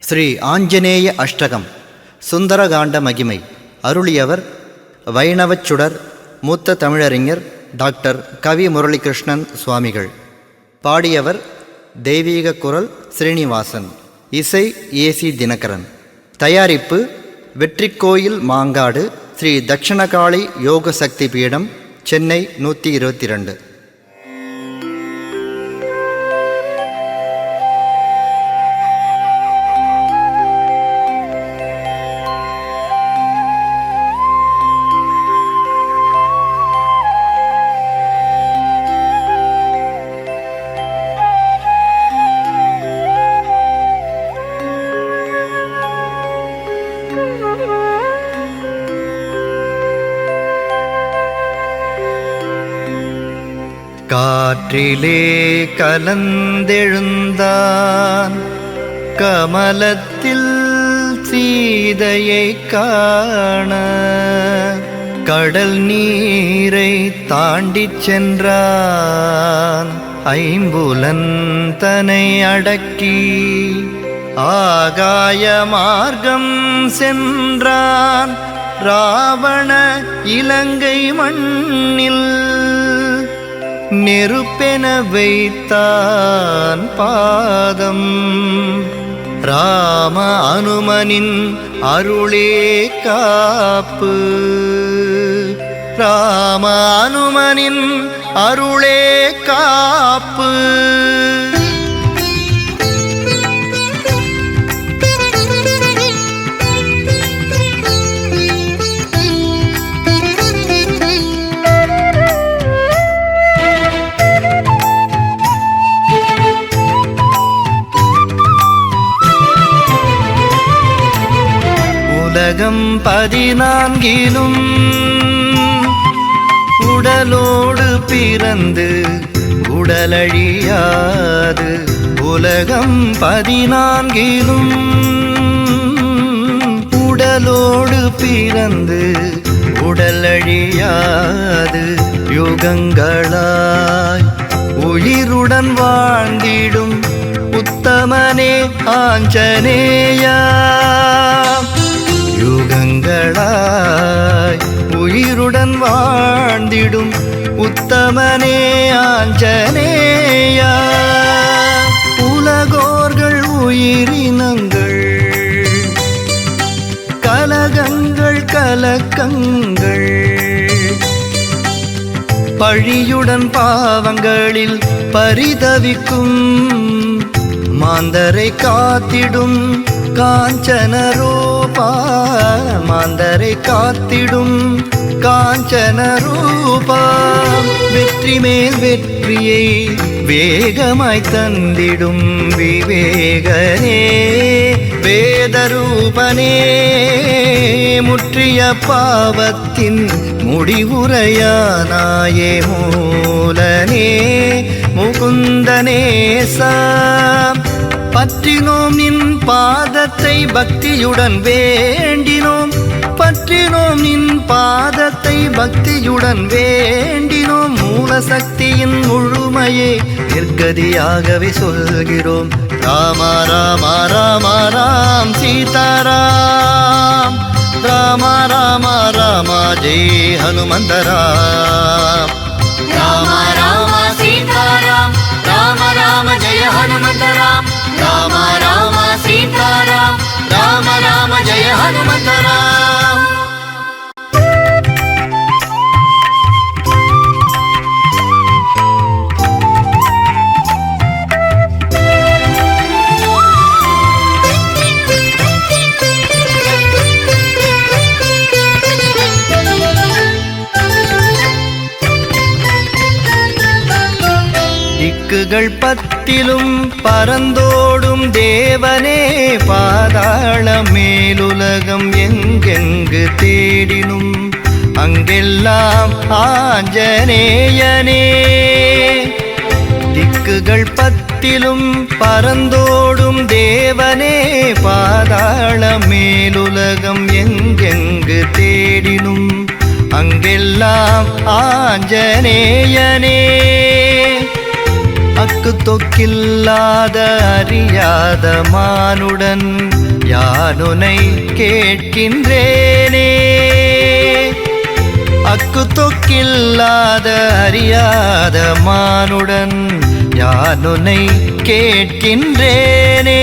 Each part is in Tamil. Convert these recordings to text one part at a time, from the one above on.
ஸ்ரீ ஆஞ்சநேய அஷ்டகம் சுந்தரகாண்ட மகிமை. அருளியவர் வைணவச் சுடர் மூத்த தமிழறிஞர் டாக்டர் கவி முரளிகிருஷ்ணன் சுவாமிகள். பாடியவர் தெய்வீக குரல் ஸ்ரீனிவாசன். இசை ஏசி தினகரன். தயாரிப்பு வெற்றிக்கோயில் மாங்காடு ஸ்ரீ தட்சிணகாளி யோக சக்தி பீடம் சென்னை நூற்றி இருபத்தி ரெண்டு. காற்றிலே கலந்தெழுந்தான். கமலத்தில் சீதையை காண. கடல் நீரை தாண்டிச் சென்றான். ஐம்புலன் தனை அடக்கி ஆகாய மார்க்கம் சென்றான். ராவண இலங்கை மண்ணில் நெருப்பென வைத்தான் பாதம். ராம அனுமனின் அருளே காப்பு. ராம அனுமனின் அருளே காப்பு. பதினான்கிலும் உடலோடு பிறந்து உடலழியாது. உலகம் பதினான்கிலும் உடலோடு பிறந்து உடலழியாது. யுகங்களாய் உயிருடன் வாழ்ந்திடும் உத்தமனே ஆஞ்சநேயா. யுகங்களாய் உயிருடன் வாழ்ந்திடும் உத்தமனே ஆஞ்சனேயா உலகோர்கள் உயிரினங்கள் கலகங்கள் கலக்கங்கள் பழியுடன் பாவங்களில் பரிதவிக்கும் மாந்தரை காத்திடும் காஞ்சன ரூபா மாந்தரை காத்திடும் காஞ்சன ரூபா. வெற்றி மேல் வெற்றியை வேகமாய் தந்திடும் விவேகனே வேதரூபனே. முற்றிய பாவத்தின் முடிவுரையானாயே மூலனே முகுந்தனே சாம் பற்றினோம் நின் பாதத்தை பக்தியுடன் வேண்டினோம். பற்றினோம் நின் பாதத்தை பக்தியுடன் வேண்டினோம். மூலசக்தியின் முழுமையே நிர்கதியாகவே சொல்கிறோம். ராமா ராமா ராமா ராம் சீதாராம். ராமா ராமா ராமா ஜெய் ஹனுமந்தராம் ராமா. ராமா சீதாராம். ராம ராம ஜெய ஹனுமந்தராம் ராம ராம சீதாராம் ராம ராம ஜெய ஹனுமந்த பத்திலும் பரந்தோ பத்திலும் தேவனே பாதாள மேலுலகம் எங்கெங்கு தேடினும் அங்கெல்லாம் ஆஞ்சநேயனே. திக்குகள் பத்திலும் பரந்தோடும் தேவனே பாதாள மேலுலகம் எங்கெங்கு தேடினும் அங்கெல்லாம் ஆஞ்சநேயனே. அக்கு தொக்கில்லாத அறியாத மானுடன் யானுனை கேட்கின்றேனே. அக்கு தொக்கில்லாத அறியாத மானுடன் யானுனை கேட்கின்றேனே.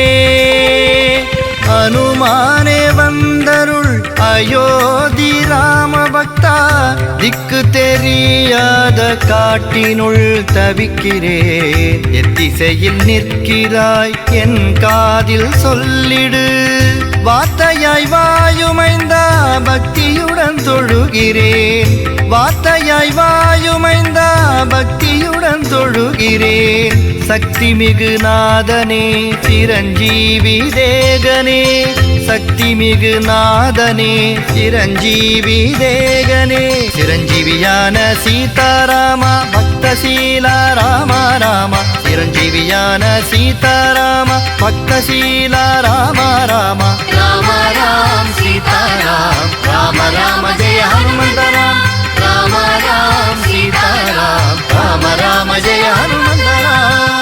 அனுமானே வந்தருள் அயோத்தி ராம பக்தா திக்கு தெரியாத காட்டினுள் தவிக்கிறேன் எத்திசையில் நிற்கிறாய் என் காதில் சொல்லிடு. வார்த்தையாய் வாயுமைந்தா பக்தியுடன் தொழுகிறேன் வார்த்தையாய் வாயுமைந்தா பக்தியுடன் தொழுகிறேன் சக்தி மிகு நாதனே சிரஞ்சீவி தேகனே. சக்தி மிகு நாதனே சிரஞ்சீவி చిరంజీవిదేగనే చిరంజీవియాన సీతారామ భక్తశీల రామ రామ చిరంజీవియాన సీతారామ భక్తశీల రామ రామ రామ రామ సీతారామ రామ రామ జయ హనుమంత రామ రామ రామ సీతారామ రామ రామ జయ హనుమంత రామ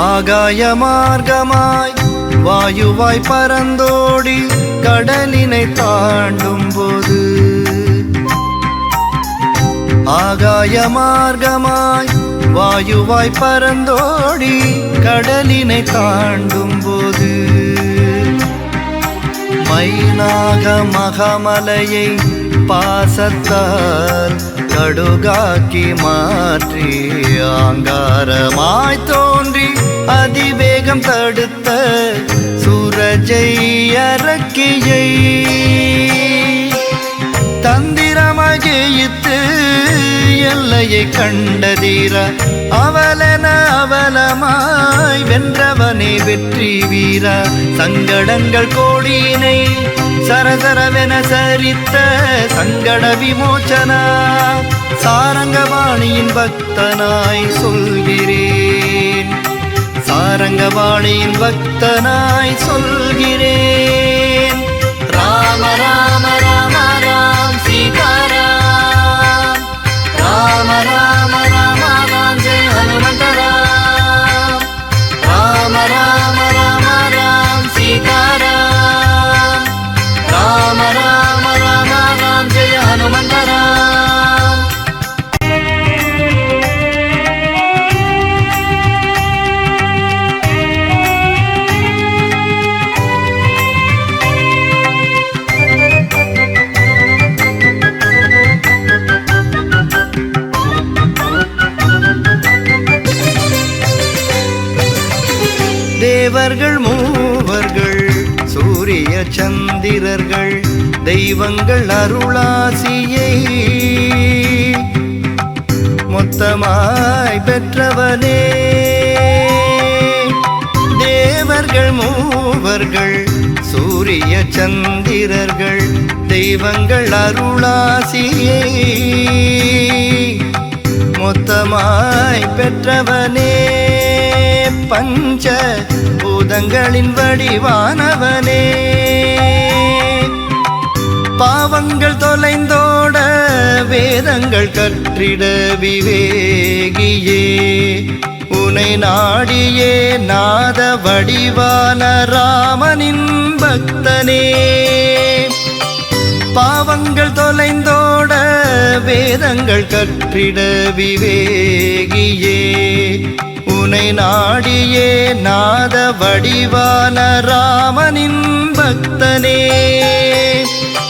ஆகாய மார்க்கமாய் வாயுவாய் பறந்தோடி கடலினை தாண்டும் போது ஆகாய மார்க்கமாய் வாயுவாய் பறந்தோடி கடலினை தாண்டும் போது மைனாக மகமலையை பாசத்தால் கடுகாக்கி மாற்றி ஆங்காரமாய் தோன்றி அதிவேகம் தடுத்த சுரஜை அரக்கியை எல்லையை கண்டதீர அவலன அவலமாய் வென்றவனே வெற்றி வீரா. சங்கடங்கள் கோடியினை சரசரவென சரித்த சங்கட விமோச்சனா சாரங்கபாணியின் பக்தனாய் சொல்கிறேன். சாரங்கபாணியின் பக்தனாய் சொல்கிறேன். தேவர்கள் மூவர்கள் சூரிய சந்திரர்கள் தெய்வங்கள் அருளாசியை. மொத்தமாய் பெற்றவனே. தேவர்கள் மூவர்கள் சூரிய சந்திரர்கள் தெய்வங்கள் அருளாசியை. மொத்தமாய் பெற்றவனே. பஞ்ச பூதங்களின் வடிவானவனே. பாவங்கள் தொலைந்தோட வேதங்கள் கற்றிட விவேகியே. உனை நாடியே நாத வடிவான ராமனின் பக்தனே. பாவங்கள் தொலைந்தோட வேதங்கள் கற்றிட விவேகியே. உனை நாடியே நாத வடிவான ராமனின் பக்தனே.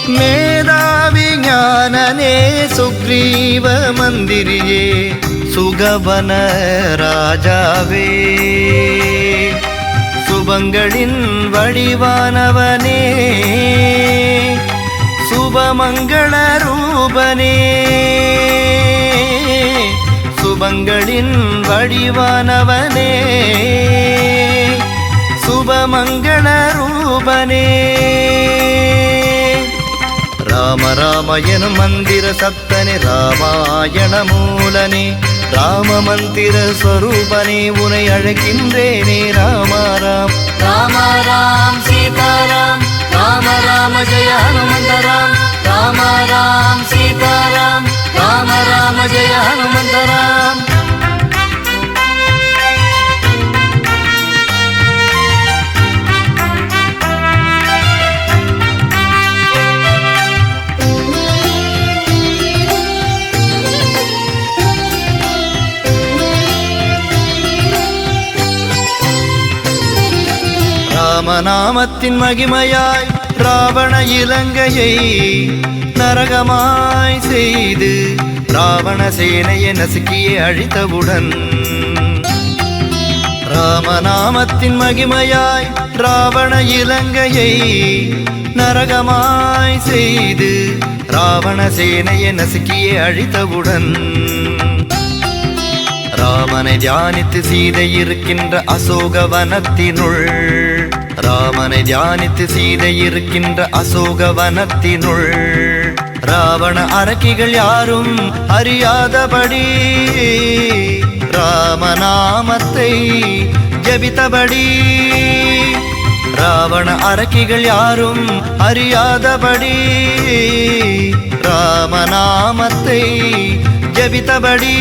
மேதாவி ஞானனே சுக்ரீவ மந்திரியே சுகவன ராஜாவே. சுபங்களின் வடிவானவனே சுபமங்கள ரூபனே. சுபங்களின் வடிவானவனே. சுபமங்கள ரூபனே. ராம ராம எனும் மந்திர சப்தனே ராமாயண மூலனே. ராம மந்திர ஸ்வரூபனே உனை அழைக்கின்றேனே ராமாராம். ராமாராம் சீதாராம். நாமத்தின் மகிமையாய் ராவண இலங்கையை நரகமாய் செய்து ராவண சேனையை நசுக்கியே அழித்தவுடன் ராமநாமத்தின் மகிமையாய் ராவண இலங்கையை நரகமாய் செய்து ராவண சேனையை நசுக்கியே அழித்தவுடன் ராமனை தியானித்து சீதை இருக்கின்ற அசோக வனத்தினுள் ராமனை தியானித்து சீதை இருக்கின்ற அசோக வனத்தினுள் ராவண அரக்கிகள் யாரும் அறியாதபடி ராமநாமத்தை ஜபித்தபடி. ராவண அரக்கிகள் யாரும் அறியாதபடி ராமநாமத்தை ஜபித்தபடி.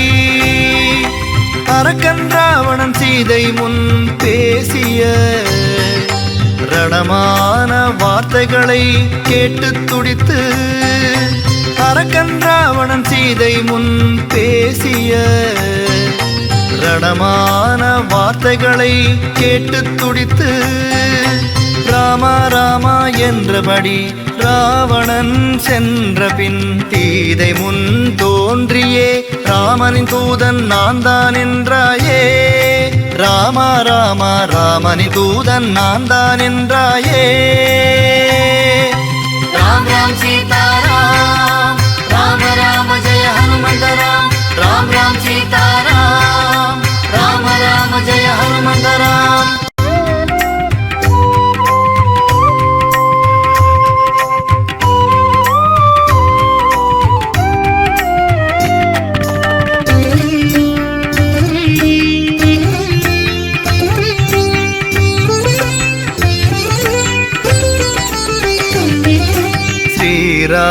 அரக்கன் ராவணன் சீதை முன் பேசிய ரணமான வார்த்தைகளை கேட்டு துடித்து அரக்கன் ராவணன் சீதை முன் பேசிய ரணமான வார்த்தைகளை கேட்டு துடித்து ராமா ராமா என்றபடி ராவணன் சென்ற பின் தீதை முன் தோன்றியே. ராமனின் தூதன் நான் தான் என்றாயே. రామ రామ రామని దూదన్నాందానింద్రాయే రామ రామ సీతారామ రామ రామ జయ హనుమంత రామ రామ రామ సీతారామ రామ రామ జయ హనుమంత రామ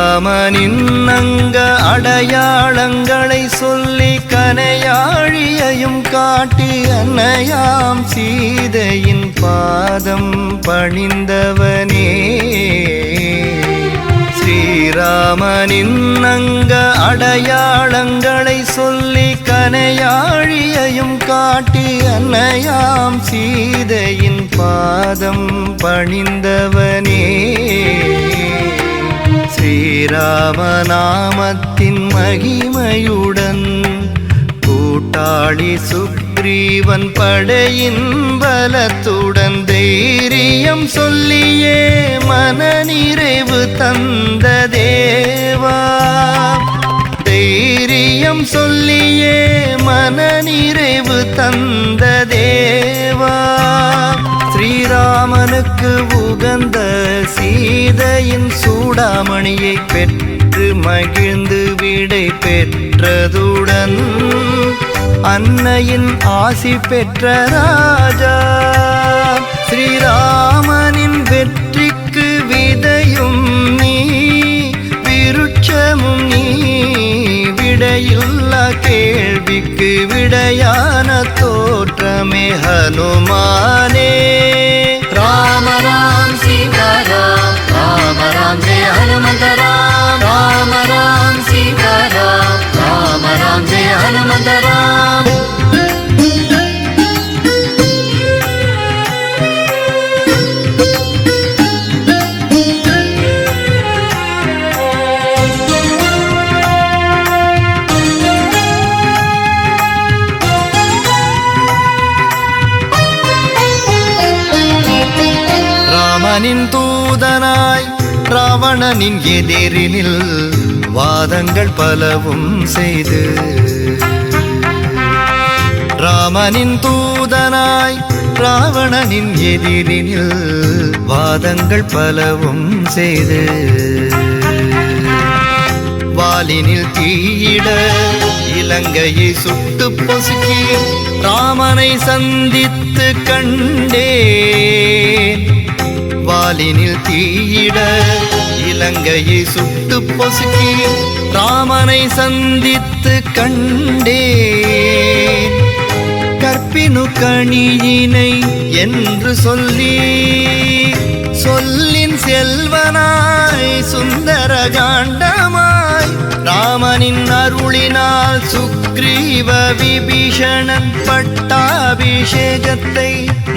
ஸ்ரீராமனின் அங்க அடையாளங்களை சொல்லி கனையாழியையும் காட்டி அன்னையாம் சீதையின் பாதம் பணிந்தவனே. ஸ்ரீராமனின் அடையாளங்களை சொல்லி கனையாழியையும் காட்டி அன்னையாம் சீதையின் பாதம் பணிந்தவனே. ஸ்ரீராமநாமத்தின் மகிமையுடன் கூட்டாளி சுக்ரீவன் படையின் பலத்துடன் தைரியம் சொல்லியே மனநிறைவு தந்த தேவா. தைரியம் சொல்லியே மனநிறைவு தந்த தேவா. ஸ்ரீராமனுக்கு உகந்த சீதையின் சூடாமணியை பெற்று மகிழ்ந்து விடை பெற்றதுடன் அன்னையின் ஆசி பெற்ற ராஜா ஸ்ரீராமனின் வெற்றிக்கு விதையும் நீ விருட்சமும் நீ விடையில் கேள்விக்கு விடையான தோற்றமே ஹனுமானே. ராம ராம் சீதாராம் ராம ராம் ஜெய ஹனுமந்த ராம் ராம ராம் சீதாராம் ராம ராம் ஜெய ஹனுமந்த ராம் ராவணனின் எதிரினில் வாதங்கள் பலவும் செய்து ராமனின் தூதனாய் ராவணனின் எதிரினில் வாதங்கள் பலவும் செய்து வாலினில் தீயிட இலங்கையை சுட்டு பொசுக்கி ராமனை சந்தித்து கண்டே வாலினில் தீயிட இலங்கையை சுட்டு பொசுக்கி ராமனை சந்தித்து கண்டே கற்பினு கணியினை என்று சொல்லி சொல்லின் செல்வனாய் சுந்தர காண்டமாய் ராமனின் அருளினால் சுக்ரீவ விபீஷணன் பட்டாபிஷேகத்தை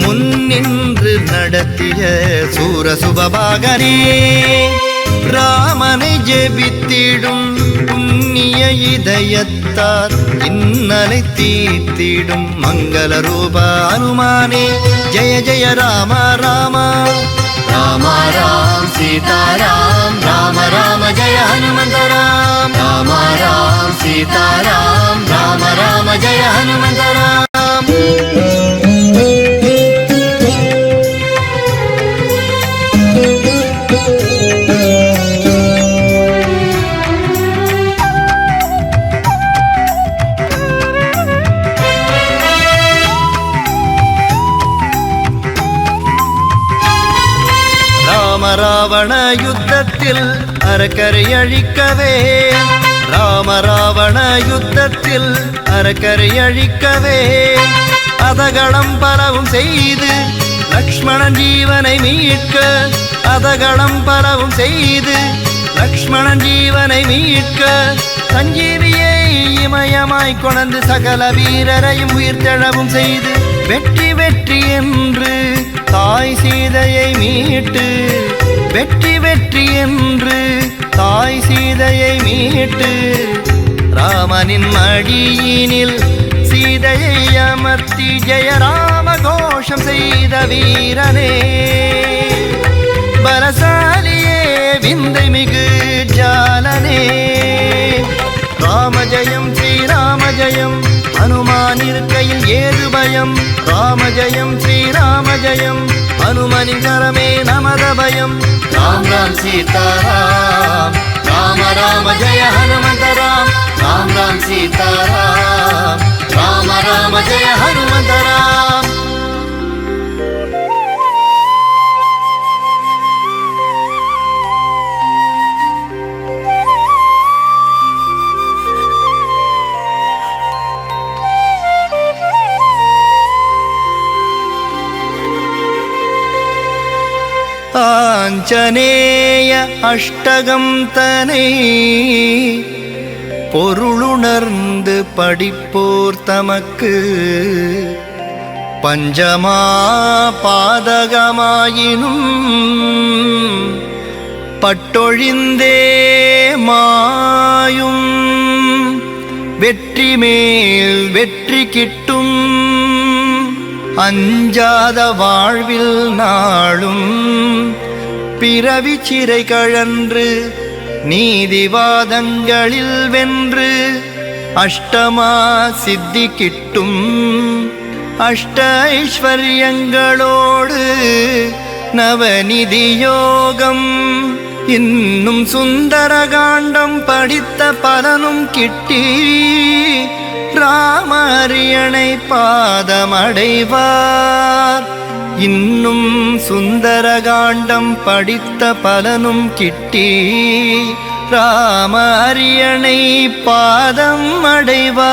முன்னின்று நடத்திய சூரசுபபாகரே. ராமனை ஜெபித்திடும் புண்ணிய இதயத்தார் இன்னலை தீர்த்திடும் மங்கள ரூபா அனுமானே ஜெய ஜெய ராம ராமா ராமா ராம் சீதாராம் ராம ராம ஜெய ஹனுமந்த ராம் ராமா ராம் சீதாராம் ராம ராம ஜெய ஹனுமந்த ராம் அரக்கரை அழிக்கவே. ராமராவண யுத்தத்தில் அரக்கரை அழிக்கவே. அதகளம் பலவும் செய்து லக்ஷ்மணன் ஜீவனை மீட்க. அதகளம் பலவும் செய்து லக்ஷ்மணன் ஜீவனை மீட்க. சஞ்சீவியை இமயமாய் கொணந்து சகல வீரரையும் உயிர்த்தெழவும் செய்து வெற்றி வெற்றி என்று தாய் சீதையை மீட்டு வெற்றி வெற்றி என்று தாய் சீதையை மீட்டு ராமனின் மடியினில் சீதையை அமர்த்தி ஜெயராம கோஷம் செய்த வீரனே. பலசாலியே விந்தை மிகு ஜாலனே. ராம ஜெயம் ஸ்ரீராம ஜெயம் ஹனுமான் இருக்கையில் ஏது பயம்? ராம ஜெயம் ஸ்ரீராம ஜெயம் ஹனுமனின் கரமே நமத பயம். ராம் ராம் சீதாராம். ராம ராம ஜெய ஹனுமந்த ராம் ராம் ராம் சீதாராம். ராம ராம ஜெய ஹனுமந்த ராம் ஆஞ்சநேய அஷ்டகம் தனை பொருளுணர்ந்து படிப்போர் தமக்கு. பஞ்சமா பாதகமாயினும் பட்டொழிந்தே மாயும். வெற்றி மேல் வெற்றி கிட்டும் அஞ்சாத வாழ்வில் நாளும் பிறவி சிறை கழன்று நீதிவாதங்களில் வென்று அஷ்டமா சித்தி கிட்டும் அஷ்ட ஐஸ்வர்யங்களோடு நவநிதி யோகம் இன்னும் சுந்தரகாண்டம் படித்த பலனும் கிட்டி ராமரியணை பாதமடைவார். இன்னும் சுந்தரகாண்டம் படித்த பலனும் கிட்டி ராமரியணை பாதம் அடைவார்